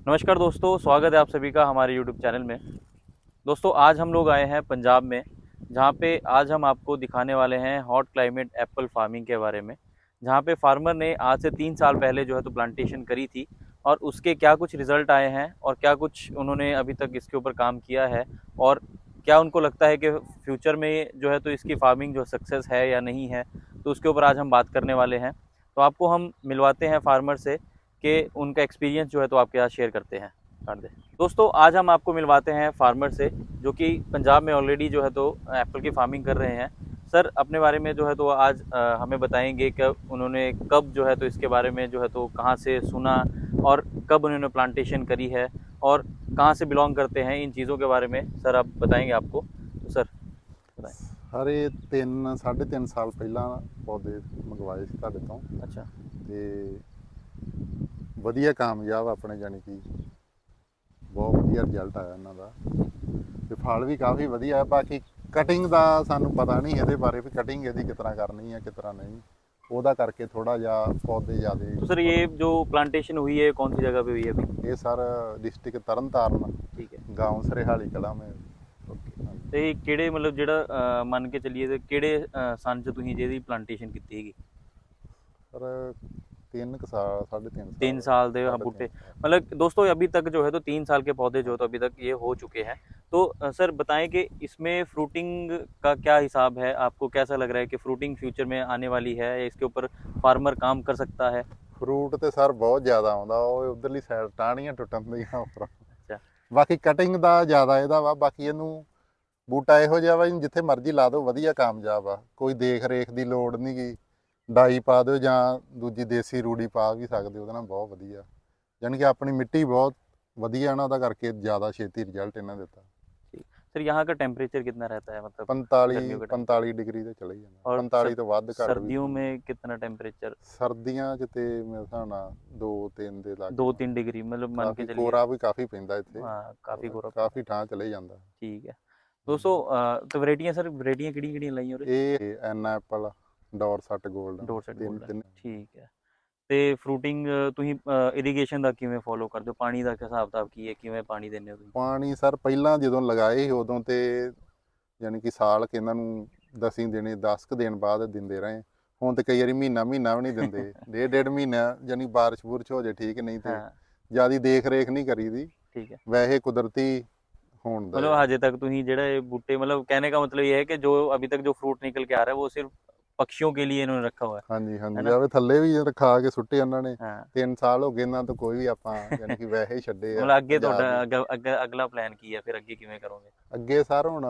नमस्कार दोस्तों, स्वागत है आप सभी का हमारे YouTube चैनल में। दोस्तों, आज हम लोग आए हैं पंजाब में, जहाँ पे आज हम आपको दिखाने वाले हैं हॉट क्लाइमेट एप्पल फ़ार्मिंग के बारे में। जहाँ पे फार्मर ने आज से तीन साल पहले जो है तो प्लांटेशन करी थी और उसके क्या कुछ रिज़ल्ट आए हैं और क्या कुछ उन्होंने अभी तक इसके ऊपर काम किया है और क्या उनको लगता है कि फ्यूचर में जो है तो इसकी फ़ार्मिंग जो सक्सेस है या नहीं है तो उसके ऊपर आज हम बात करने वाले हैं। तो आपको हम मिलवाते हैं फार्मर से कि उनका एक्सपीरियंस जो है तो आपके साथ शेयर करते हैं काट दे दोस्तों आज हम आपको मिलवाते हैं फार्मर से जो कि पंजाब में ऑलरेडी जो है तो एप्पल की फार्मिंग कर रहे हैं सर अपने बारे में जो है तो आज अ, हमें बताएंगे कि उन्होंने कब जो है तो इसके बारे में जो है तो कहाँ से सुना और कब उन्होंने प्लांटेशन करी है और कहाँ से बिलोंग करते हैं इन चीज़ों के बारे में सर आप बताएंगे आपको तो सर बताएं ਹਰੇ 3 3.5 ਸਾਲ ਪਹਿਲਾਂ ਪੌਦੇ ਮੰਗਵਾਏ ਸੀ ਤੁਹਾਡੇ ਤੋਂ अच्छा ਤੇ ਵਧੀਆ ਕਾਮਯਾਬ ਆਪਣੇ ਜਾਨੀ ਕਿ ਬਹੁਤ ਵਧੀਆ ਰਿਜ਼ਲਟ ਆਇਆ ਇਹਨਾਂ ਦਾ। ਤੇ ਫਲ ਵੀ ਕਾਫੀ ਵਧੀਆ ਹੈ ਬਾਕੀ ਕਟਿੰਗ ਦਾ ਸਾਨੂੰ ਪਤਾ ਨਹੀਂ ਇਹਦੇ ਬਾਰੇ ਵੀ ਕਟਿੰਗ ਇਹਦੀ ਕਿਸ ਤਰ੍ਹਾਂ ਕਰਨੀ ਹੈ ਕਿਸ ਤਰ੍ਹਾਂ ਨਹੀਂ। ਉਹਦਾ ਕਰਕੇ ਥੋੜਾ ਜਿਹਾ ਪੌਦੇ ਜ਼ਿਆਦੇ ਸਰ ਇਹ ਜੋ ਪਲਾਂਟੇਸ਼ਨ ਹੋਈ ਹੈ ਕੌਣ ਸੀ ਜਗ੍ਹਾ 'ਤੇ ਹੋਈ ਹੈ ਅਭੀ? ਇਹ ਸਰ ਡਿਸਟ੍ਰਿਕਟ ਤਰਨਤਾਰਨ ਠੀਕ ਹੈ। گاؤں ਸਰਹਾਲੀ ਕਲਾ ਮੇ। ਤੇ ਕਿਹੜੇ ਮਤਲਬ ਜਿਹੜਾ ਮੰਨ ਕੇ ਚੱਲੀਏ ਤੇ ਕਿਹੜੇ ਸਨ ਚ ਤੁਸੀਂ ਜਿਹਦੀ ਪਲਾਂਟੇਸ਼ਨ ਕੀਤੀ ਹੈਗੀ? ਸਰ 3 ਸਾਲ 3.5 तीन साल दे साढ़े बूटे तीन साल। मतलब दोस्तों अभी तक जो है तो तीन साल के पौधे जो है तो अभी तक ये हो चुके हैं तो अ, सर बताएं कि इसमें फ्रूटिंग का क्या हिसाब है आपको कैसा लग रहा है कि फ्रूटिंग फ्यूचर में आने वाली है या इसके ऊपर फार्मर काम कर सकता है ਫਰੂਟ ਤੇ ਸਰ ਬਹੁਤ ਜ਼ਿਆਦਾ ਆਉਂਦਾ ਉਹ ਉਧਰਲੀ ਸਾਈਡ ਟਾਹਣੀਆਂ ਟੁੱਟਣ ਦੀਆਂ ਉੱਪਰ ਅੱਛਾ। ਬਾਕੀ ਕਟਿੰਗ ਦਾ ਜ਼ਿਆਦਾ ਇਹਦਾ ਵਾ ਬਾਕੀ ਇਹਨੂੰ ਬੂਟਾ ਇਹੋ ਜਿਹਾ ਵਾ ਇਹਨੂੰ ਜਿੱਥੇ ਮਰਜ਼ੀ ਲਾ ਦਿਓ ਵਧੀਆ ਕਾਮਯਾਬ ਆ ਕੋਈ ਦੇਖ ਰੇਖ ਦੀ ਲੋੜ ਨਹੀਂ ਗੀ ਡਾਈ ਪਾ ਦਿਓ ਜਾਂ ਦੂਜੀ ਦੇਸੀ ਰੂੜੀ ਪਾ ਵੀ ਸਕਦੇ ਹੋ, ਉਹਦੇ ਨਾਲ ਬਹੁਤ ਵਧੀਆ ਯਾਨੀ ਕਿ ਆਪਣੀ ਮਿੱਟੀ ਬਹੁਤ ਵਧੀਆ ਨਾ ਉਹਦਾ ਕਰਕੇ ਜ਼ਿਆਦਾ ਛੇਤੀ ਰਿਜ਼ਲਟ ਇਹਨਾਂ ਦਿੱਤਾ सर यहाँ का टेम्परेचर कितना रहता है मतलब 45 ਗਰਮੀਆਂ ਦਾ time। 45 ਡਿਗਰੀ ਤੇ ਚਲੇ ਜਾਂਦਾ ਔਰ 45 ਤੋਂ ਵੱਧ ਘੱਟ ਵੀ सर्दियों में कितना टेम्परेचर ਸਰਦੀਆਂ 'ਚ ਤੇ ਮੇਰੇ ਹਿਸਾਬ ਨਾਲ 2 3 ਦੇ ਲੱਗ दो तीन डिग्री मतलब मान के ਕਾਫੀ चलिए ਕੋਰਾ ਵੀ ਕਾਫੀ ਪੈਂਦਾ ਇੱਥੇ हाँ काफी गोरा ਕਾਫੀ ਠਾਂ ਚਲੇ ਜਾਂਦਾ ठीक है दोस्तों अ, तो वैरायटियां सर वैरायटियां किहड़ी किहड़ी लाइयां और ਇਹ ਐਨ ਐਪਲ ਡੋਰ ਸੱਟ 골ਡ ਡੋਰ ਸੈਟ ਗੋਲਡ ਠੀਕ ਹੈ ਤੇ ਫਰੂਟਿੰਗ ਤੁਸੀਂ ਇਰੀਗੇਸ਼ਨ ਦਾ ਕਿਵੇਂ ਫੋਲੋ ਕਰਦੇ ਹੋ? ਪਾਣੀ ਦਾ ਹਿਸਾਬ-ਕਿਤਾਬ ਕੀ ਹੈ? ਕਿਵੇਂ ਪਾਣੀ ਦਿੰਦੇ ਹੋ ਪਾਣੀ ਸਰ ਪਹਿਲਾਂ ਜਦੋਂ ਲਗਾਏ ਸੀ ਉਦੋਂ ਤੇ ਯਾਨੀ ਕਿ ਸਾਲ ਕਿ ਇਹਨਾਂ ਨੂੰ 10 ਦਿਨੇ 10 ਕ ਦਿਨ ਬਾਅਦ ਦਿੰਦੇ ਰਹੇ। ਹੁਣ ਤੇ ਕਈ ਵਾਰੀ ਮਹੀਨਾ ਮਹੀਨਾ ਵੀ ਨਹੀਂ ਦਿੰਦੇ। ਡੇਢ ਡੇਢ ਮਹੀਨਾ ਯਾਨੀ ਬਾਰਿਸ਼ ਬੁਰਸ਼ ਹੋ ਜੇ ਠੀਕ ਨਹੀਂ ਤੇ ਜਿਆਦੀ ਦੇਖ ਰੇਖ ਨਹੀਂ ਕਰੀਦੀ। ਠੀਕ ਹੈ ਵੈਸੇ ਕੁਦਰਤੀ ਹੋਣ ਦਾ ਮਤਲਬ ਹਜੇ ਤੱਕ ਤੁਸੀਂ ਜਿਹੜਾ ਇਹ ਬੂਟੇ ਮਤਲਬ ਕਹਿਣੇ ਦਾ ਮਤਲਬ ਇਹ ਹੈ ਕਿ ਜੋ ਅਭੀ ਤੱਕ ਜੋ ਫਰੂਟ ਨਿਕਲ ਕੇ ਆ ਰਿਹਾ ਉਹ ਸਿਰਫ पक्षियों के लिए इन्होंने रखा हुआ है ਹਾਂਜੀ ਹੈ ਹਾਂਜੀ ਨਾ? ਜਾਵੇ ਥੱਲੇ ਵੀ ਰਖਾ ਕੇ ਸੁੱਟੇ ਉਹਨਾਂ ਨੇ हाँ 3 ਸਾਲ ਹੋ ਗਏ ਇਹਨਾਂ ਤੋਂ ਕੋਈ ਵੀ ਆਪਾਂ ਯਾਨੀ ਕਿ ਵੈਸੇ ਹੀ ਛੱਡੇ ਆ मतलब ਅੱਗੇ ਪੰਜਾਬ ਤੁਹਾਡਾ ਦੇ। ਅੱਗਾ- ਅੱਗਾ- ਅਗਲਾ ਪਲਾਨ ਕੀ ਹੈ ਫਿਰ ਅੱਗੇ ਕਿਵੇਂ ਕਰੋਗੇ ਅੱਗੇ ਸਰ ਹੁਣ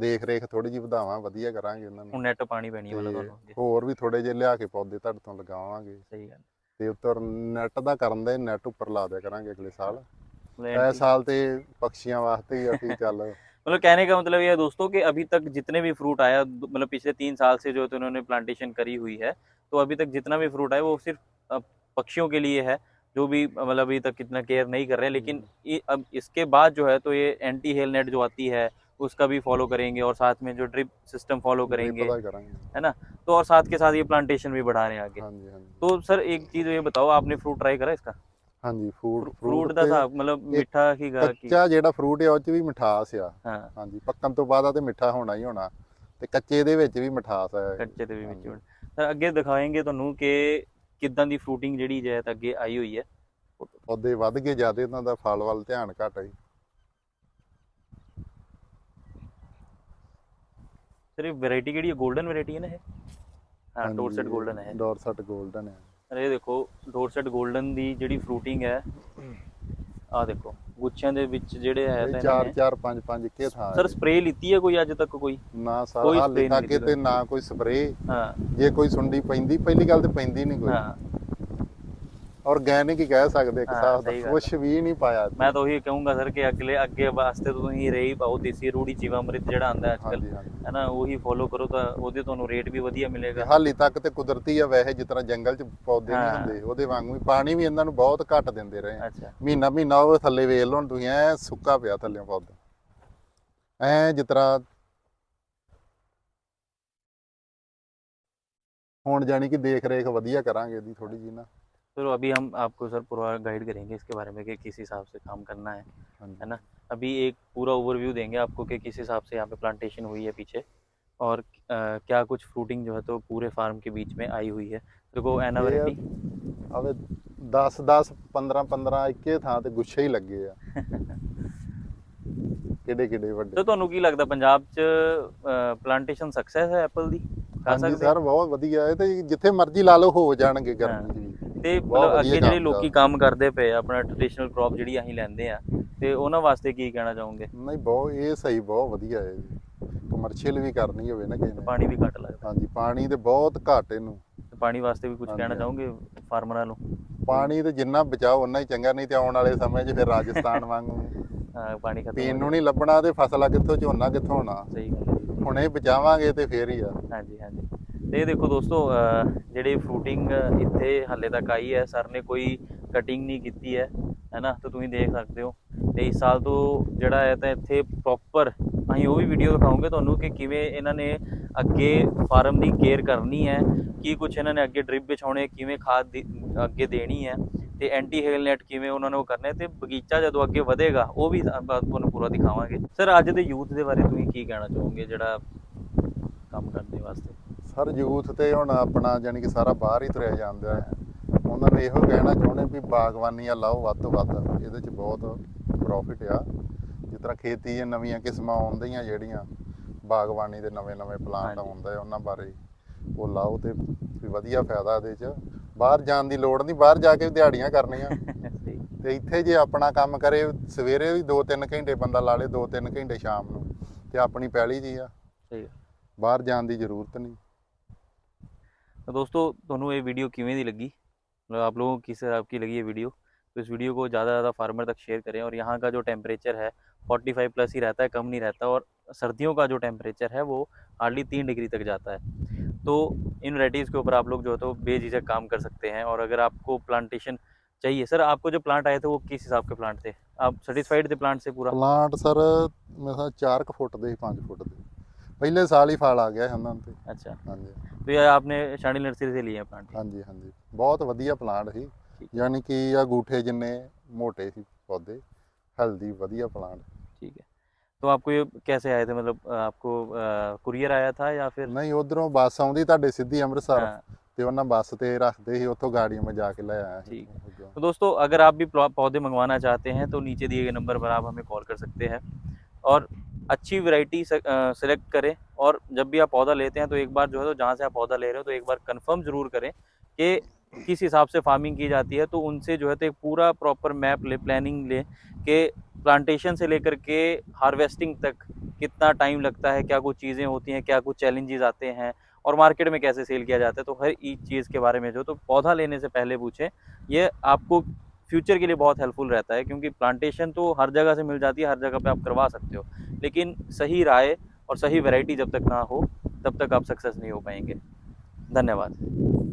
ਦੇਖ ਰੇਖ ਥੋੜੀ ਜਿਹੀ ਵਧਾਵਾਂ ਵਧੀਆ ਕਰਾਂਗੇ ਉਹਨਾਂ ਨੂੰ ਹੁਣ ਨੈਟ ਪਾਣੀ ਪੈਣੀ ਹੈ ਮਤਲਬ ਤੇ ਤੁਹਾਨੂੰ ਅੱਗੇ। ਹੋਰ ਵੀ ਥੋੜੇ ਜਿਹੇ ਲਿਆ ਕੇ ਪੌਦੇ ਤੁਹਾਡੇ ਤੋਂ ਲਗਾਵਾਂਗੇ ਸਹੀ ਗੱਲ ਤੇ ਉੱਤਰ ਨੈਟ ਦਾ ਕਰਨ ਦੇ ਨੈਟ ਉੱਪਰ ਲਾ ਦਿਆ ਕਰਾਂਗੇ ਅਗਲੇ ਸਾਲ मतलब ਇਹ anti- ਸਾਲ ਤੇ ਪੰਛੀਆਂ ਵਾਸਤੇ ਹੀ ਅਸੀਂ ਚੱਲ मतलब कहने का मतलब ये है दोस्तों कि अभी तक जितने भी फ्रूट आया मतलब पिछले तीन साल से जो है तो उन्होंने प्लांटेशन करी हुई है तो अभी तक जितना भी फ्रूट आया वो सिर्फ़ पक्षियों के लिए है जो भी मतलब अभी तक इतना केयर नहीं कर रहे हैं लेकिन हम्म। अब इसके बाद जो है तो ये एंटी हेल नेट जो आती है उसका भी फॉलो करेंगे और साथ में जो ड्रिप सिस्टम फॉलो करेंगे है ना? तो और साथ के साथ ये प्लांटेशन भी बढ़ा रहे हैं आगे। हाँ जी, हाँ जी। तो सर एक चीज़ ये बताओ आपने फ्रूट ट्राई करा इसका? ਹਾਂਜੀ ਫੂਡ ਫਰੂਟ ਦਾ ਹਿਸਾਬ ਮਤਲਬ ਮਿੱਠਾ ਹੀਗਾ ਕਿ ਕੱਚਾ ਜਿਹੜਾ ਫਰੂਟ ਹੈ ਉਹ ਚ ਵੀ ਮਿਠਾਸ ਆ। ਹਾਂ। ਹਾਂਜੀ ਪੱਕਣ ਤੋਂ ਬਾਅਦ ਆ ਤੇ ਮਿੱਠਾ ਹੋਣਾ ਹੀ ਹੋਣਾ। ਤੇ ਕੱਚੇ ਦੇ ਵਿੱਚ ਵੀ ਮਿਠਾਸ ਆ। ਕੱਚੇ ਦੇ ਵੀ ਵਿੱਚ ਸਰ ਅੱਗੇ ਦਿਖਾਏਗੇ ਤੁਹਾਨੂੰ ਕਿ ਕਿਦਾਂ ਦੀ ਫਰੂਟਿੰਗ ਜਿਹੜੀ ਜਾਇਤ ਅੱਗੇ ਆਈ ਹੋਈ ਹੈ। ਪੌਦੇ ਵੱਧ ਗਏ ਜ਼ਿਆਦਾ ਇਹਨਾਂ ਦਾ ਫਲ ਵੱਲ ਧਿਆਨ ਘਟ ਹੈ ਸਰ ਇਹ ਵੈਰਾਈਟੀ ਕਿਹੜੀ ਹੈ? 골ਡਨ ਵੈਰਾਈਟੀ ਹੈ ਨਾ ਇਹ? ਹਾਂ ਡੋਰਸਟ 골ਡਨ ਹੈ ਡੋਰਸਟ 골ਡਨ ਹੈ। ਇਹ ਦੇਖੋ ਡੋਰਸੈਟ 골ਡਨ ਦੀ ਜਿਹੜੀ ਫਰੂਟਿੰਗ ਹੈ ਆਹ ਦੇਖੋ ਗੁੱਛਿਆਂ ਦੇ ਵਿੱਚ ਜਿਹੜੇ ਹੈ ਤਾਂ ਚਾਰ ਚਾਰ ਪੰਜ ਪੰਜ ਇੱਕੇ ਥਾਂ ਸਰ। ਸਪਰੇ ਲਿੱਤੀ ਹੈ ਕੋਈ ਅੱਜ ਤੱਕ ਕੋਈ? ਨਾ ਸਰ ਹਾਲੇ ਤੱਕ ਤੇ ਨਾ ਕੋਈ ਸਪਰੇ ਹਾਂ। ਜੇ ਕੋਈ ਸੁੰਡੀ ਪੈਂਦੀ ਪਹਿਲੀ ਗੱਲ ਤੇ ਪੈਂਦੀ ਨਹੀਂ ਕੋਈ। ਹਾਂ। ਆਰਗੈਨਿਕ ਹੀ ਕਹਿ ਸਕਦੇ ਇੱਕ ਹਾਂ, ਹਿਸਾਬ ਸਹੀ ਦਾ ਗੱਲ। ਕੁਝ ਵੀ ਨਹੀਂ ਪਾਇਆ ਮੈਂ ਤਾਂ ਉਹੀ ਕਹੂੰਗਾ ਸਰ ਕਿ ਅਗਲੇ ਅੱਗੇ ਵਾਸਤੇ ਤੁਸੀਂ ਰਹੀ ਪਾਓ ਦੇਸੀ ਰੂੜੀ ਜੀਵਾਮ੍ਰਿਤ ਜਿਹੜਾ ਆਂਦਾ ਅੱਜ ਕੱਲ ਹਾਂਜੀ ਹਾਂਜੀ। ਹੈ ਨਾ ਉਹੀ ਫੋਲੋ ਕਰੋ ਤਾਂ ਉਹਦੇ ਤੁਹਾਨੂੰ ਰੇਟ ਵੀ ਵਧੀਆ ਮਿਲੇਗਾ। ਹਾਲੀ ਤੱਕ ਤੇ ਕੁਦਰਤੀ ਆ ਵੈਸੇ ਜਿਸ ਤਰ੍ਹਾਂ ਜੰਗਲ 'ਚ ਪੌਦੇ ਨਹੀਂ ਹਾਂ। ਹੁੰਦੇ ਉਹਦੇ ਵਾਂਗੂ ਹੀ ਪਾਣੀ ਵੀ ਇਹਨਾਂ ਨੂੰ ਬਹੁਤ ਘੱਟ ਦਿੰਦੇ ਰਹੇ। ਆ। ਅੱਛਾ। ਮਹੀਨਾ ਮਹੀਨਾ ਉਹ ਥੱਲੇ ਵੇਖ ਲਓ ਹੁਣ ਤੁਸੀਂ ਐ ਸੁੱਕਾ ਪਿਆ ਥੱਲੇ ਪੌਦਾ। ਐ ਜਿਸ ਤਰ੍ਹਾਂ ਹੁਣ ਜਾਨੀ ਕਿ ਦੇਖ ਰੇਖ ਵਧੀਆ ਕਰਾਂਗੇ ਇਹਦੀ ਥੋੜੀ ਜੀ ਨਾ। चलो अभी हम आपको सर पूरा गाइड करेंगे इसके बारे में कि किस हिसाब से काम करना है ਹਾਂਜੀ है ना अभी एक पूरा ओवरव्यू देंगे आपको कि किस हिसाब से यहाँ पे प्लांटेशन हुई है पीछे और अ, क्या कुछ फ्रूटिंग जो है तो पूरे फार्म के बीच में आई हुई है देखो एना ये- वैरायटी ਆਵੇ 10 10 15 15 ਇੱਕੇ ਥਾਂ ਤੇ ਗੁੱਛੇ ਹੀ ਲੱਗੇ ਆ ਕਿਹੜੇ ਕਿਹੜੇ ਵੱਡੇ ਤੇ ਤੁਹਾਨੂੰ ਕੀ ਲੱਗਦਾ ਪੰਜਾਬ 'ਚ ਪਲਾਂਟੇਸ਼ਨ ਸਕਸੈਸ ਹੈ ਐਪਲ ਦੀ ਖਾ ਹਾਂਜੀ ਸਕਦੇ ਸਰ ਬਹੁਤ ਵਧੀਆ ਇਹ ਤੇ ਜਿੱਥੇ ਮਰਜ਼ੀ ਲਾ ਲਓ ਹੋ ਜਾਣਗੇ ਗਰਮੀ 'ਚ ਵੀ ਤੇ ਮਤਲਬ ਅੱਗੇ ਜਿਹੜੇ ਲੋਕੀ ਕੰਮ ਕਰਦੇ ਪਏ ਆ, ਆਪਣਾ ਟ੍ਰੈਡੀਸ਼ਨਲ ਕ੍ਰੌਪ ਜਿਹੜੀ ਅਸੀਂ ਲੈਂਦੇ ਆ ਤੇ ਉਹਨਾਂ ਵਾਸਤੇ ਕੀ ਕਹਿਣਾ ਚਾਹੋਗੇ? ਨਹੀਂ ਬਹੁਤ ਇਹ ਸਹੀ ਬਹੁਤ ਵਧੀਆ ਹੈ ਜੀ। ਕਮਰਸ਼ੀਅਲ ਵੀ ਕਰਨੀ ਹੋਵੇ ਨਾ ਕਿਸੇ ਨੇ। ਪਾਣੀ ਵੀ ਘੱਟ ਲੱਗਦਾ। ਹਾਂਜੀ ਪਾਣੀ ਤੇ ਬਹੁਤ ਘੱਟ ਇਹਨੂੰ। ਤੇ ਪਾਣੀ ਵਾਸਤੇ ਵੀ ਕੁਝ ਕਹਿਣਾ। ਚਾਹੋਗੇ ਫਾਰਮਰਾਂ ਨੂੰ? ਪਾਣੀ ਤੇ ਜਿੰਨਾ ਬਚਾਓ ਉਨਾ ਹੀ ਚੰਗਾ ਨਹੀਂ ਤੇ ਆਉਣ ਵਾਲੇ ਸਮੇਂ 'ਚ ਫਿਰ ਰਾਜਸਥਾਨ ਵਾਂਗੂ। ਹਾਂ, ਪਾਣੀ ਖਤਮ ਪੀਣ ਨੂੰ ਨਹੀਂ ਲੱਭਣਾ ਤੇ ਫਸਲਾਂ ਕਿੱਥੋਂ ਝੋਨਾ ਕਿੱਥੋਂ ਹੋਣਾ ਸਹੀ ਗੱਲ ਹੈ ਜੀ। ਹੁਣੇ ਬਚਾਵਾਂਗੇ ਤੇ ਫੇਰ ਹੀ ਆ। ਹਾਂਜੀ ਹਾਂਜੀ। ਤੇ ਇਹ ਦੇਖੋ ਦੋਸਤੋ, ਅਹ, ਜਿਹੜੀ ਫਰੂਟਿੰਗ ਇੱਥੇ ਹਾਲੇ ਤੱਕ ਆਈ ਹੈ, ਸਰ ਨੇ ਕੋਈ ਕਟਿੰਗ ਨਹੀਂ ਕੀਤੀ ਹੈ, ਹੈਨਾ? ਤਾਂ ਤੁਸੀਂ ਦੇਖ ਸਕਦੇ ਹੋ। ਤੇ ਇਸ ਸਾਲ ਤੋਂ ਜਿਹੜਾ ਹੈ ਤਾਂ ਇੱਥੇ ਪ੍ਰੋਪਰ ਅਸੀਂ ਉਹ ਵੀ ਵੀਡੀਓ ਦਿਖਾਉਂਗੇ ਤੁਹਾਨੂੰ ਕਿ ਕਿਵੇਂ ਇਹਨਾਂ ਨੇ ਅੱਗੇ ਫਾਰਮ ਦੀ ਕੇਅਰ ਕਰਨੀ ਹੈ, ਕੀ ਕੁਝ ਇਹਨਾਂ ਨੇ ਅੱਗੇ ਡ੍ਰਿਪ ਵਿਛਾਉਣੇ, ਕਿਵੇਂ ਖਾਦ ਦੀ- ਅੱਗੇ ਦੇਣੀ ਹੈ, ਤੇ ਐਂਟੀ ਹੇਲ ਨੈਟ ਕਿਵੇਂ ਉਹਨਾਂ ਨੂੰ ਕਰਨਾ ਹੈ, ਤੇ ਬਗੀਚਾ ਜਦੋਂ ਅੱਗੇ ਵਧੇਗਾ, ਉਹ ਵੀ ਤੁਹਾਨੂੰ ਪੂਰਾ ਦਿਖਾਵਾਂਗੇ। ਸਰ, ਅੱਜ ਦੇ ਯੂਥ ਦੇ ਬਾਰੇ ਤੁਸੀਂ ਕੀ ਕਹਿਣਾ ਚਾਹੋਗੇ ਜਿਹੜਾ ਕੰਮ ਕਰਨ ਦੇ ਵਾਸਤੇ? ਸਰ ਯੂਥ ਤੇ ਹੁਣ ਆਪਣਾ ਜਾਨੀ ਕਿ ਸਾਰਾ ਬਾਹਰ ਹੀ ਤੁਰਿਆ ਜਾਂਦਾ ਹੈ। ਉਹਨਾਂ ਨੂੰ ਇਹੋ ਕਹਿਣਾ ਚਾਹੁੰਦੇ ਵੀ ਬਾਗਬਾਨੀਆਂ ਲਾਓ ਵੱਧ ਤੋਂ ਵੱਧ ਇਹਦੇ 'ਚ ਬਹੁਤ ਪ੍ਰੋਫਿਟ ਆ। ਜਿਸ ਤਰ੍ਹਾਂ ਖੇਤੀ 'ਚ ਨਵੀਆਂ ਕਿਸਮਾਂ ਆਉਂਦੀਆਂ ਜਿਹੜੀਆਂ ਬਾਗਬਾਨੀ ਦੇ ਨਵੇਂ-ਨਵੇਂ ਪਲਾਂਟ। ਆਉਂਦੇ ਆ ਉਹਨਾਂ ਬਾਰੇ ਉਹ ਲਾਓ ਤੇ ਵੀ ਵਧੀਆ ਫਾਇਦਾ ਇਹਦੇ 'ਚ। ਬਾਹਰ ਜਾਣ ਦੀ ਲੋੜ ਨਹੀਂ ਬਾਹਰ ਜਾ ਕੇ ਦਿਹਾੜੀਆਂ ਕਰਨੀਆਂ। ਤੇ ਇੱਥੇ ਜੇ ਆਪਣਾ ਕੰਮ ਕਰੇ ਸਵੇਰੇ ਵੀ 2-3 ਘੰਟੇ ਬੰਦਾ ਲਾ ਲੇ 2-3 ਘੰਟੇ ਸ਼ਾਮ ਨੂੰ ਤੇ ਆਪਣੀ ਪਹਿਲੀ ਜੀ ਆ। ਸਹੀ। ਬਾਹਰ ਜਾਣ ਦੀ ਜ਼ਰੂਰਤ ਨਹੀਂ। तो दोस्तों ਤੁਹਾਨੂੰ ਇਹ ਵੀਡੀਓ ਕਿਵੇਂ ਦੀ लगी मतलब आप लोगों को किस आपकी लगी ये वीडियो तो इस वीडियो को ज़्यादा ज़्यादा फार्मर तक शेयर करें और यहाँ का जो टेम्परेचर है 45 प्लस ही रहता है कम नहीं रहता और सर्दियों का जो टेम्परेचर है वो हार्डली तीन डिग्री तक जाता है तो इन वैराइटीज़ के ऊपर आप लोग जो है तो बेझिझक काम कर सकते हैं और अगर आपको प्लांटेशन चाहिए सर आपको जो प्लांट आए थे वो किस हिसाब के प्लांट थे आप सेटिस्फाइड थे प्लांट से पूरा ਪਲਾਂਟ ਸਰ ਮੈਂ ਕਿਹਾ 4 ਫੁੱਟ ਦੇ 5 ਫੁੱਟ ਦੇ ਪਹਿਲੇ ਸਾਲ ਹੀ ਫਲ ਆ ਗਿਆ ਸੀ ਉਹਨਾਂ ਤੇ अच्छा ਹਾਂਜੀ तो ये आपने शांडिल नर्सरी से लिए हैं प्लांट ਹਾਂਜੀ ਹਾਂਜੀ ਬਹੁਤ ਵਧੀਆ ਪਲਾਂਟ ਸੀ ਠੀਕ। ਯਾਨੀ ਕਿ ਆ ਗੂਠੇ ਜਿੰਨੇ ਮੋਟੇ ਸੀ ਪੌਦੇ ਹੈਲਦੀ ਵਧੀਆ ਪਲਾਂਟ ठीक है तो आपको ये कैसे आए थे मतलब अ, आपको कुरियर आया था या फिर ਨਹੀਂ ਉਧਰੋਂ ਬੱਸ ਆਉਂਦੀ ਤੁਹਾਡੇ ਸਿੱਧੀ ਅੰਮ੍ਰਿਤਸਰ हाँ, ਤੇ ਉਹਨਾਂ ਬੱਸ ਤੇ ਰੱਖਦੇ ਸੀ ਉੱਥੋਂ ਗਾੜੀਆਂ ਮੈਂ ਜਾ ਕੇ ਲੈ ਆਇਆ ਸੀ ठीक ਉੱਧਰੋਂ। तो दोस्तों अगर आप भी प्लॉ- पौधे मंगवाना चाहते हैं तो नीचे दिए गए नंबर पर आप हमें कॉल कर सकते हैं और अच्छी वैरायटी सेलेक्ट करें और जब भी आप पौधा लेते हैं तो एक बार जो है तो जहाँ से आप पौधा ले रहे हो तो एक बार कंफर्म ज़रूर करें कि किस हिसाब से फ़ार्मिंग की जाती है। तो उनसे जो है तो एक पूरा प्रॉपर मैप ले प्लानिंग ले कि प्लांटेशन से लेकर के हार्वेस्टिंग तक कितना टाइम लगता है, क्या कुछ चीज़ें होती हैं, क्या कुछ चैलेंजेस आते हैं और मार्केट में कैसे सेल किया जाता है। तो हर एक चीज़ के बारे में जो तो पौधा लेने से पहले पूछें। ये आपको फ्यूचर के लिए बहुत हेल्पफुल रहता है, क्योंकि प्लांटेशन तो हर जगह से मिल जाती है, हर जगह पे आप करवा सकते हो। लेकिन सही राय और सही वैरायटी जब तक ना हो, तब तक आप सक्सेस नहीं हो पाएँगे। धन्यवाद।